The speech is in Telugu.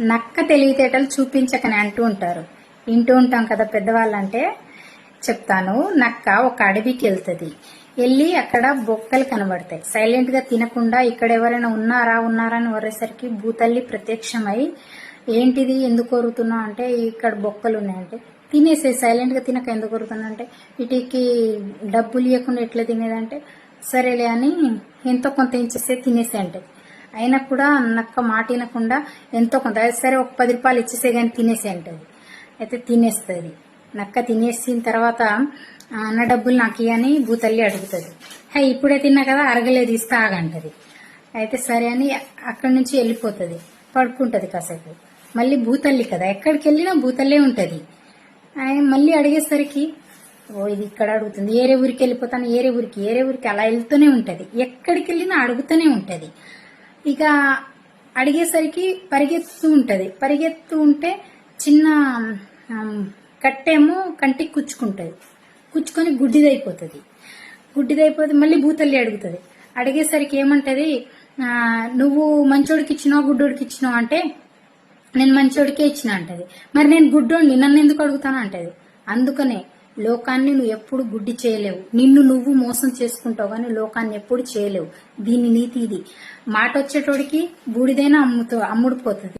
నక్క తెలివితేటలు చూపించకని అంటూ ఉంటారు. వింటూ ఉంటాం కదా పెద్దవాళ్ళు అంటే చెప్తాను నక్క ఒక అడవికి వెళ్తుంది వెళ్ళి అక్కడ బొక్కలు కనబడతాయి. సైలెంట్గా తినకుండా ఇక్కడ ఎవరైనా ఉన్నారా ఉన్నారా అని వరేసరికి భూతల్లి ప్రత్యక్షమై ఏంటిది? ఎందుకు కోరుతున్నావు? అంటే ఇక్కడ బొక్కలు ఉన్నాయంటే. తినేసే సైలెంట్గా తినక ఎందుకు కోరుతున్నా అంటే వీటికి డబ్బులు ఇవ్వకుండా ఎట్లా తినేదంటే సరేలే అని ఎంతో కొంత ఇచ్చేస్తే తినేసే అంటే. అయినా కూడా నక్క మాట వినకుండా ఎంతో కొంత. సరే ఒక పది రూపాయలు ఇచ్చేసే కానీ తినేసే అంటది. అయితే తినేస్తుంది. నక్క తినేసిన తర్వాత అన్న డబ్బులు నాకు ఇవ్వని భూతల్లి అడుగుతుంది. హే ఇప్పుడే తిన్నా కదా అరగలేదు ఇస్తా ఆగంటది అయితే సరే అని అక్కడి నుంచి వెళ్ళిపోతుంది. పడుకుంటుంది కాసేపు. మళ్ళీ భూతల్లి కదా. ఎక్కడికి వెళ్ళినా భూతల్లే ఉంటుంది. మళ్ళీ అడిగేసరికి ఓ ఇది ఇక్కడ అడుగుతుంది. ఏరే ఊరికి వెళ్ళిపోతాను ఏరే ఊరికి ఏరే ఊరికి అలా వెళ్తూనే ఉంటుంది. ఎక్కడికి వెళ్ళినా అడుగుతూనే ఉంటుంది. ఇక అడిగేసరికి పరిగెత్తు ఉంటుంది. పరిగెత్తు ఉంటే చిన్న కట్టేమో కంటికి కుచ్చుకుంటుంది. కుచ్చుకొని గుడ్డిదైపోతుంది. గుడ్డిదైపోతే మళ్ళీ భూతల్లి అడుగుతుంది. అడిగేసరికి ఏమంటది? నువ్వు మంచోడికి ఇచ్చినావు గుడ్డోడికి ఇచ్చినావు అంటే నేను మంచోడికే ఇచ్చిన అంటది. మరి నేను గుడ్డోడిని నన్ను ఎందుకు అడుగుతాను అంటది. అందుకనే లోకాన్ని నువ్వు ఎప్పుడు గుడ్డి చేయలేవు. నిన్ను నువ్వు మోసం చేసుకుంటావు కానీ లోకాన్ని ఎప్పుడు చేయలేవు. దీని నీతి ఇది. మాట వచ్చేటోడికి బూడిదైనా అమ్ముతో అమ్ముడుపోతుంది.